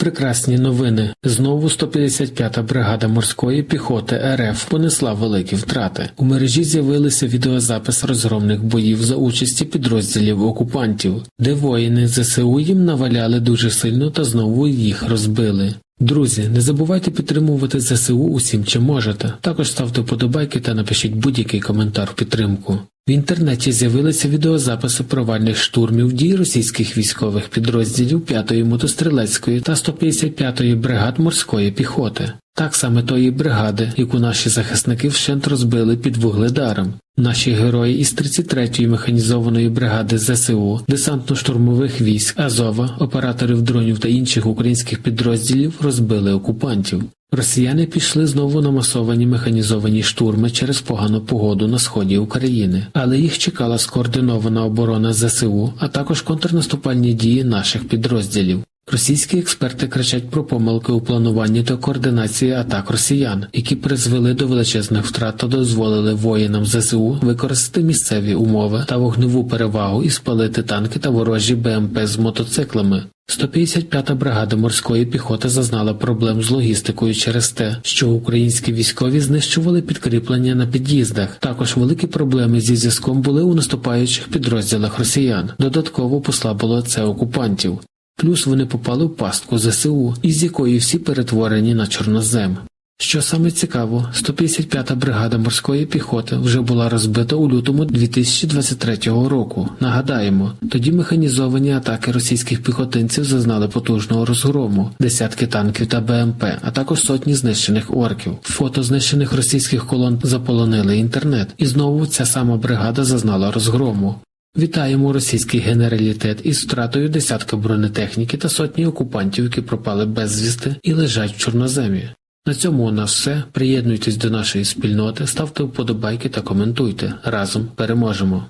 Прекрасні новини. Знову 155-та бригада морської піхоти РФ понесла великі втрати. У мережі з'явилися відеозапис розгромних боїв за участі підрозділів окупантів, де воїни ЗСУ їм наваляли дуже сильно та знову їх розбили. Друзі, не забувайте підтримувати ЗСУ усім, чим можете. Також ставте вподобайки та напишіть будь-який коментар в підтримку. В інтернеті з'явилися відеозаписи провальних штурмів дій російських військових підрозділів 5-ї мотострілецької та 155-ї бригад морської піхоти. Так саме тої бригади, яку наші захисники вщент розбили під вугледаром. Наші герої із 33-ї механізованої бригади ЗСУ, десантно-штурмових військ Азова, операторів дронів та інших українських підрозділів розбили окупантів. Росіяни пішли знову на масовані механізовані штурми через погану погоду на сході України, але їх чекала скоординована оборона ЗСУ, а також контрнаступальні дії наших підрозділів. Російські експерти кричать про помилки у плануванні та координації атак росіян, які призвели до величезних втрат та дозволили воїнам ЗСУ використати місцеві умови та вогневу перевагу і спалити танки та ворожі БМП з мотоциклами. 155-та бригада морської піхоти зазнала проблем з логістикою через те, що українські військові знищували підкріплення на під'їздах. Також великі проблеми зі зв'язком були у наступаючих підрозділах росіян. Додатково послабило це окупантів. Плюс вони попали в пастку ЗСУ, із якої всі перетворені на чорнозем. Що саме цікаво, 155-та бригада морської піхоти вже була розбита у лютому 2023 року. Нагадаємо, тоді механізовані атаки російських піхотинців зазнали потужного розгрому, десятки танків та БМП, а також сотні знищених орків. Фото знищених російських колон заполонили інтернет, і знову ця сама бригада зазнала розгрому. Вітаємо російський генералітет із втратою десятка бронетехніки та сотні окупантів, які пропали безвісти і лежать в чорноземі. На цьому у нас все. Приєднуйтесь до нашої спільноти, ставте вподобайки та коментуйте. Разом переможемо.